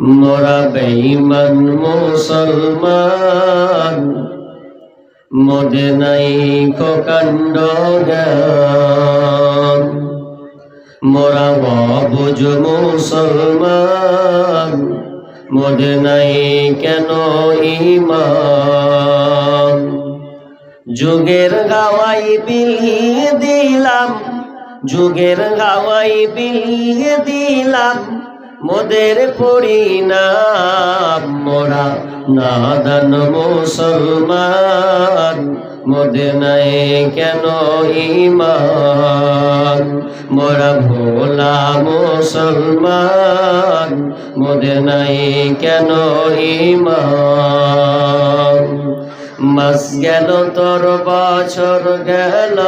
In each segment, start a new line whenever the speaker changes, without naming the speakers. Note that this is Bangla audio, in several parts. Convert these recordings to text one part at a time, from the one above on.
মোরা বেঈমান মুসলমান। মোদে নাই কাণ্ড জ্ঞান। মোরা অবুজ মুসলমান। মোদে নাই কেন ইমান যুগের গাওয়াই বিলিয়ে দিলাম, যুগের গাওয়াই বিলিয়ে দিলাম। মোদের পরিণাম, মোরা নাদান মুসলমান। মোদে নাই কেন ইমান মোরা ভোলা মুসলমান। মোদে নাই কেন ইমান মাস গেল, তোর বছর গেল,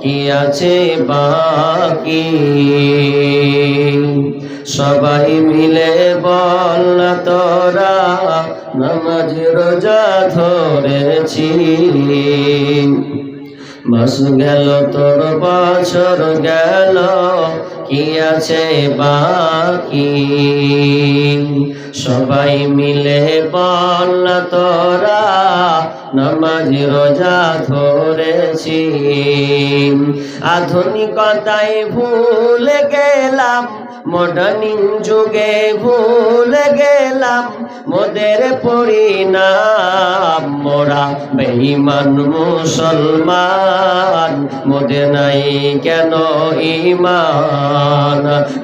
কি আছে বাকি? সবাই মিলে বল তোরা নামাজ রোজা ধরেছি। বাস গেল তোর বছর গেল কি আছে বাকি। সবাই মিলে বল তোরা, নামাজ রোজা ধরেছি আধুনিকতায় ভুলে গেলাম মডার্নিং যুগে ভুলে গেলাম, মোদের পরিণাম। মোরা বেঈমান মুসলমান, মোদের নাই কেন ইমান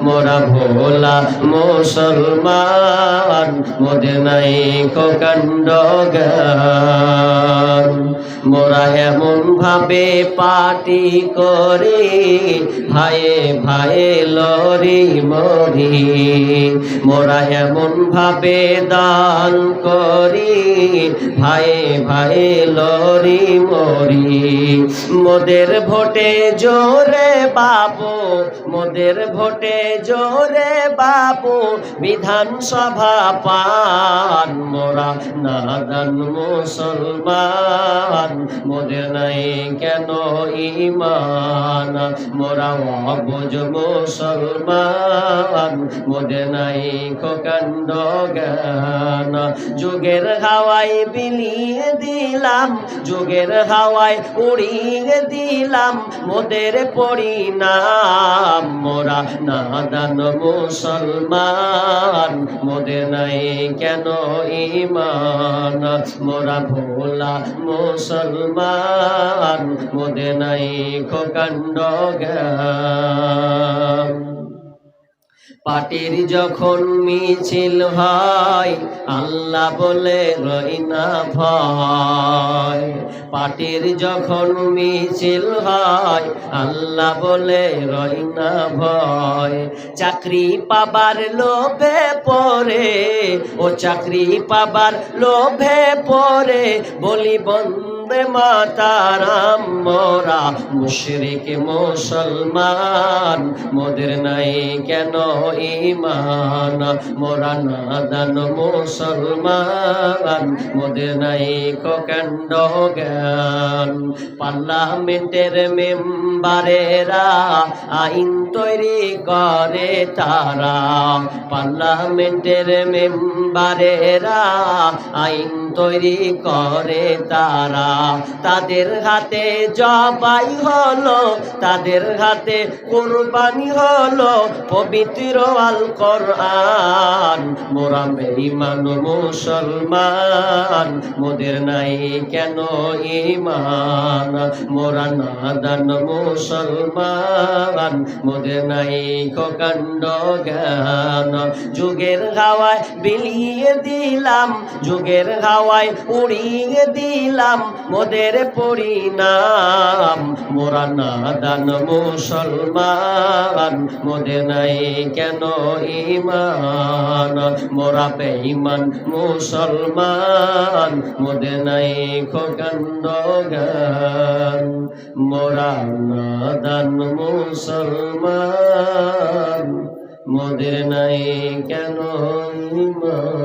মোরা ভোলা মুসলমান মোদিনাই নাই কাণ্ড মোরা এমন ভাবে পাটি করে ভাইয়ে ভাইয়ে লরি মরি। মোরা এমন ভাবে দান করি ভাইয়ে ভাইয়ে লরি মরি। মোদের ভোটে জোরে বাবু, মোদের ভোটে জোরে বাবু, বিধানসভা পান মোরা নাদান মুসলমান। মোদের নাই কেন ইমান মোরা বুঝব সলমান বোঝে নাই কাণ্ড জ্ঞান। যুগের হাওয়ায় বিলিয়ে দিলাম, যুগের হাওয়ায় উড়িয়ে দিলাম, মোদের পরিণাম। মোরা নাদান মুসলমান, মোদের নাই কেন ইমান মোরা ভোলা মুসলমান, মোদের নাই কাণ্ড জ্ঞান। পাটির যখন মিছিল হয়, আল্লাহ বলে, রই না ভয়। পাটির যখন মিছিল হয়, আল্লাহ বলে, রই না ভয়। চাকরি পাবার লোভে পড়ে, ও চাকরি পাবার লোভে পড়ে, বলি বন্দে মাতারাম, মোরা মুশরিক মুসলমান। মোদের নাই কেন ইমান মোরা নাদান মুসলমান। মোদের নাই কাণ্ড জ্ঞান। পার্লামেন্টের মেম্বারেরা আইন তৈরি করে তারা। পার্লামেন্টের মেম্বারেরা আইন তৈরি করে তারা। তাদের হাতে জবাই হলো, তাদের হাতে কোরবানি হলো। পবিত্র আল কোরআন মোরা বেঈমান মুসলমান, মোদের নাই কেন ইমান মোরা নাদান মুসলমান, মোদের নাই কাণ্ড জ্ঞান। যুগের হাওয়ায় বিলিয়ে দিলাম, যুগের হাওয়ায় উড়িয়ে দিলাম মোদের পরিণাম। মোরা নাদান মুসলমান, মোদের নাই কেন ইমান? মোরা বেঈমান মুসলমান, মোদের নাই খোকান্ড গান মোরা নাদান মুসলমান, মোদের নাই কেন ইমান?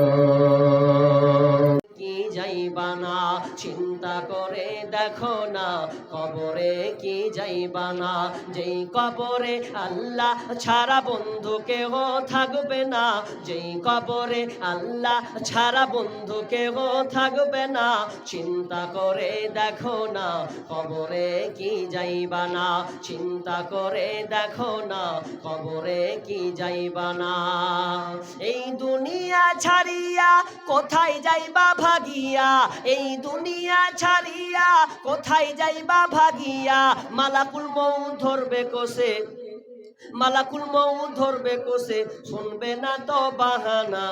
কি যাইবানা চিন্তা করে দেখ দেখো না। কবরে কি যাইবা না? যেই কবরে আল্লাহ ছাড়া বন্ধু কেহ থাকবে না। যেই কবরে আল্লাহ ছাড়া বন্ধু কেহ থাকবে না। চিন্তা করে দেখো না, কবরে কি যাইবা না। চিন্তা করে দেখো না, কবরে কি যাইবা না। এই দুনিয়া ছাড়িয়া কোথায় যাইবা ভাগিয়া? এই দুনিয়া ছাড়িয়া কোথায় যাইবা ভাগিয়া মালাকুল মৌ ধরবে কোসে। মালাকুল মৌ ধরবে কোসে শুনবে না তো বাহানা।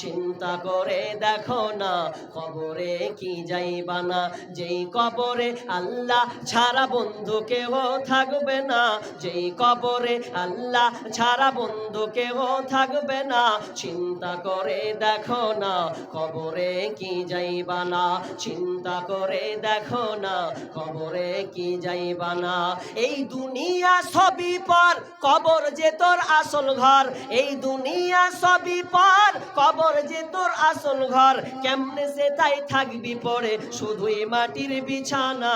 চিন্তা করে দেখো না কবরে কি যাইবা না? যেই কবরে আল্লাহ ছাড়া বন্ধু কেহ থাকবে না। যেই কবরে আল্লাহ ছাড়া বন্ধু কেহ থাকবে না। চিন্তা করে দেখো না কবরে কি যাইবা না? চিন্তা করে দেখো না কবরে কি যাইবা না? এই দুনিয়া সবই পর কবর যে তোর আসল ঘর। এই দুনিয়া সবই পর কবর যে তোর আসল ঘর। কেমনে সে তাই থাকবি পরে শুধুই মাটির বিছানা।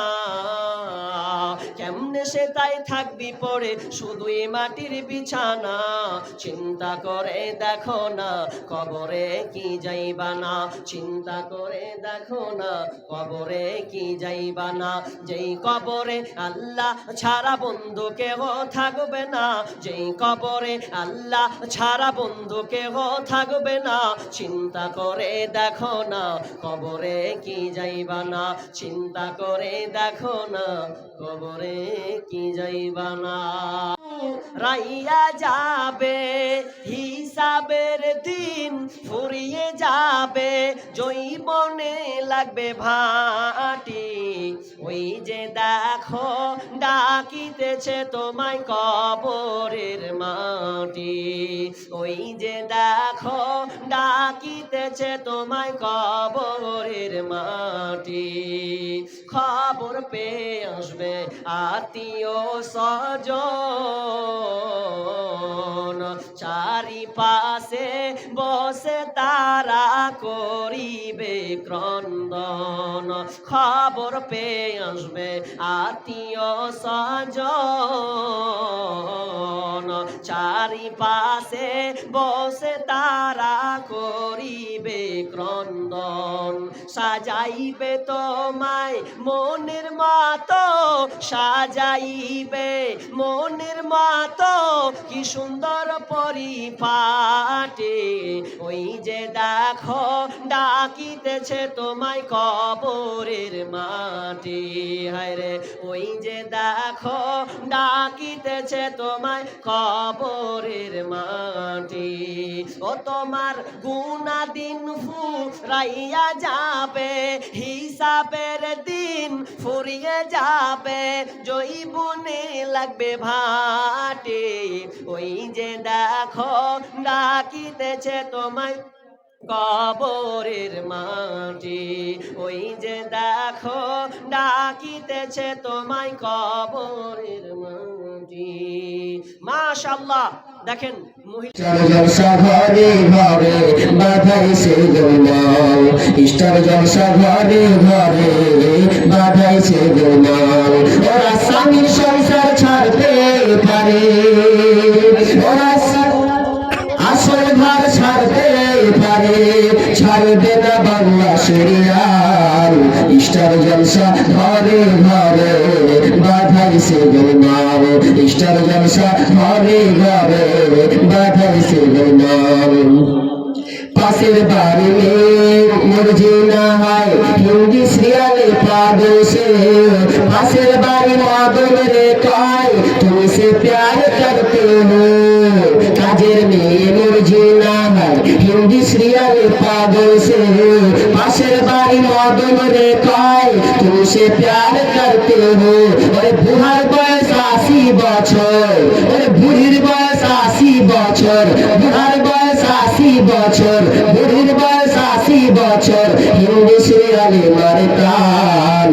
কেমনে সে তাই থাকবি পরে শুধুই মাটির বিছানা। চিন্তা করে দেখো না কবরে কি যাইবা না। চিন্তা করে দেখো না কবরে কি যাইবা না। যেই কবরে আল্লাহ ছাড়া বন্ধু কেহ থাকবে না। যেই কবরে আল্লাহ ছাড়া বন্ধু কেহ থাকবে না। চিন্তা করে দেখো না, কবরে কি যাইবা না। চিন্তা করে দেখো না, কবরে কি যাইবা না। রাইয়া যাবে, হিসাবের দিন ফুরিয়ে যাবে। জৈবনে লাগবে ভাটি ওই যে দেখো, ডাকিতেছে তোমায় কবরের মাটি। ওই যে দেখো, ডাকিতেছে তোমায় কবরের মাটি। খবর পেয়ে আসবে আত্মীয় স্বজন। চারিপাশে বসে তারা করিবে ক্রন্দন। খবর পেয়ে আসবে আত্মীয় স্বজন। চারিপাশে বসে তারা করিবে ক্রন্দন। সাজাইবে তোমায় মনের মতো, সাজাইবে মনের মতো। কি সুন্দর পরিপাটে ওই যে দেখো, ডাকিতেছে তোমায় কবরের মাটি হায় রে, ওই যে দেখো, ডাকিতেছে তোমায় কবরের মাটি ও তোমার গুনা দিন ফুরাইয়া যাবে, হিসাবের দিন ফুরিয়ে যাবে, জৈবনে লাগবে ভাটে। ওই যে দেখো ডাকিতেছে তোমায় কবরের মাটি। ওই যে দেখো, ডাকিতেছে তোমায় কবরের মাটি। মাশাল্লাহ দেখেন
জলসা ঘরে বাধাইছে গোলমাল ওরা সংসার ছাড়তে পারে। ওরা পারে ছাড়বে না বাংলা সিরিয়াল স্টার জলসা ঘরে ঘরে বাধাইছে গোলমাল স্টার জলসা ঘরে ঘরে বাধাইছে গোলমাল পাশের বাড়ি মর্জি না হয়, হিন্দি সিরিয়ালে পাদোসে পাশের বাড়ি মদন রে কয় তুমি সে প্যার করতে হো কাজের মেয়ে মর্জি না হয় হিন্দি সিরিয়ালে পাদোসে পাশের বাড়ি মদন রে কয় তুমি সে প্যার করতে হো ওরে বুড়ার বয়স আশি বছর ওরে বুড়ির বয়স আশি বছর বুড়ার বয়স আশি বছর বুড়ির বয়স আশি বছর মারে প্রাণ।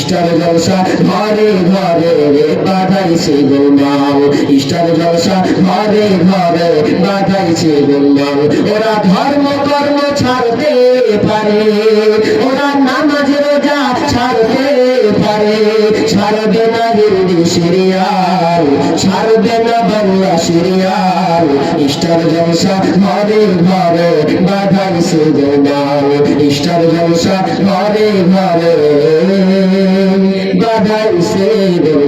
স্টার জলসা ঘরে ঘরে রে বাধাইছে গোমাও স্টার জলসা ঘরে ঘরে বাধাইছে ওরা ধর্ম কর্ম ছাড়তে পারে, ওরা নামাজ রোজা ছাড়তে পারে। ছাড়বে না হিন্দি সিরিয়াল, ছাড়বে না বাংলা সিরিয়াল। স্টার জলসা ঘরে ঘরে বাধাইছে গোমাল ইষ্টার জলসা ঘরে ঘরে বাধাইছে গোমাল